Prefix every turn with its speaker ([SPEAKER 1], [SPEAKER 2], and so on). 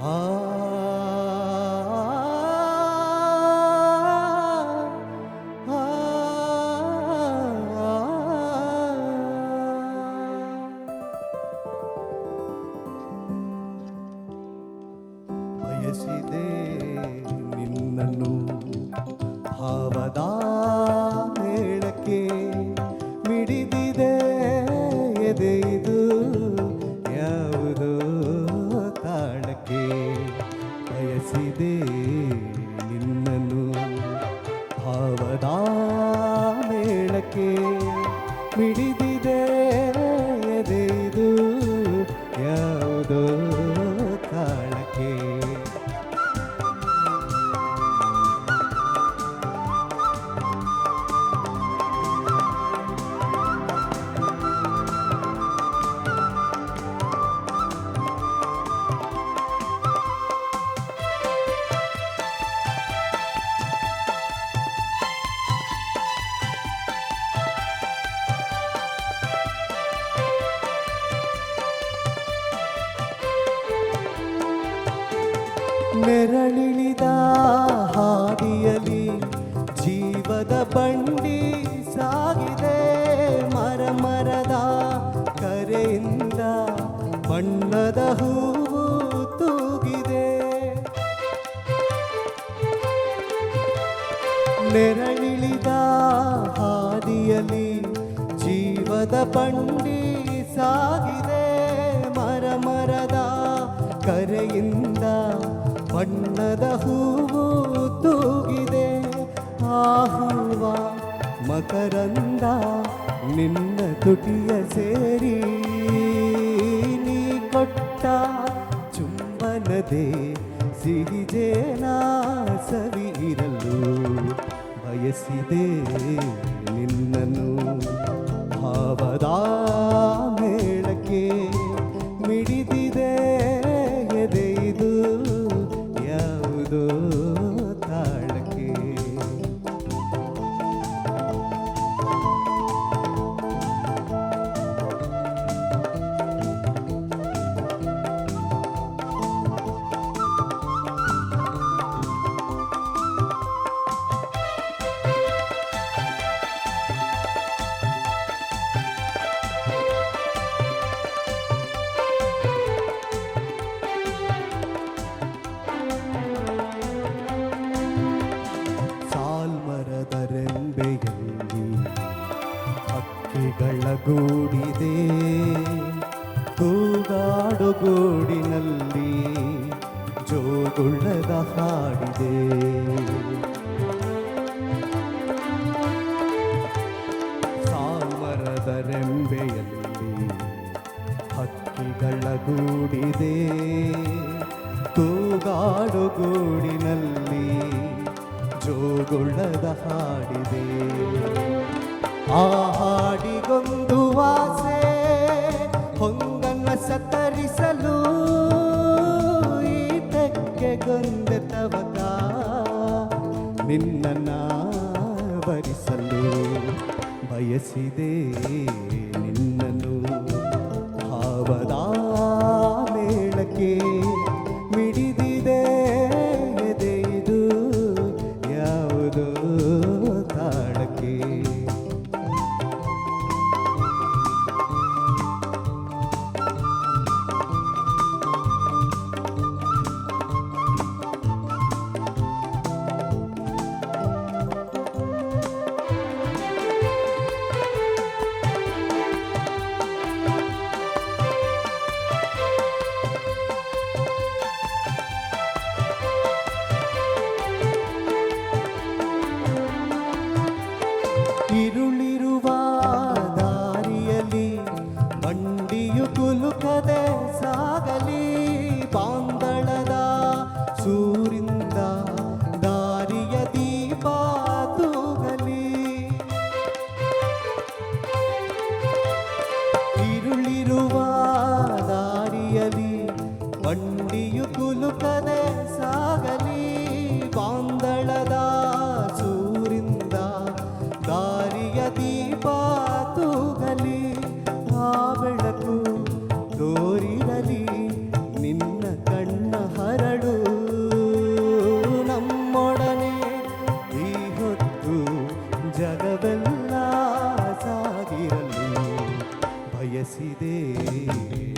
[SPEAKER 1] ಆ ಆ, ಬಯಸಿದೆ ನಿನ್ನನ್ನು ಭಾವದ ಮಿಡಿದಿದೆ ಎದೆ ಇದು ಯಾವುದೋ. ನೆರಳಿಳಿದ ಹಾದಿಯಲಿ ಜೀವದ ಬಂಡಿ ಸಾಗಿದೆ. ಮರ ಮರದ ಕರೆಯಿಂದ ಬಣ್ಣದ ಹೂವು ತೂಗಿದೆ. ನೆರಳಿಳಿದ ಹಾದಿಯಲಿ ಜೀವದ ಬಂಡಿ ಸಾಗಿದೆ. ಮರ ಮರದ ಕರೆಯಿಂದ ಬಣ್ಣದ ಹೂವು ತೂಗಿದೆ. ಆ ಹೂವ ಮಕರಂದ ನಿನ್ನ ತುಟಿಯ ಸೇರಿ. ನೀ ಕೊಟ್ಟ ಚುಂಬನದೆ ಸಿಹಿಜೇನ ಸವಿ ಇರಲು ಬಯಸಿದೆ ನಿನ್ನನು ಭಾವದ ಮೇಳಕ್ಕೆ ಗೂಡಿದೆ ತೂಗಾಡು ಗೂಡಿನಲ್ಲಿ ಜೋಗುಳ್ಳದ ಹಾಡಿದೆ. ಸಾಮರದ ರೆಂಬೆಯಲ್ಲಿ ಹಕ್ಕಿಗಳ ಗೂಡಿದೆ ತೂಗಾಡು ಗೂಡಿನಲ್ಲಿ ಜೋಗುಳ್ಳದ ಹಾಡಿದೆ. ಆ ತೆಕ್ಕೆಗೊಂದೆ ತವಕ ನಿನ್ನ ವರಿಸಲು ಬಯಸಿದೆ ಬಂಡಿಯು ಕುಲುಕದೆ ಸಾಗಲಿ ಪಾಂದಳದ ಸೂರಿಂದ ದಾರಿಯ ದೀಪ ತೂಗಲಿ ಇರುಳಿರುವ ದಾರಿಯಲ್ಲಿ ಬಂಡಿಯು ಕುಲುಕದೆ ಸಾಗಲಿ ಬಾಂದಳದ ಬಯಸಿದೆ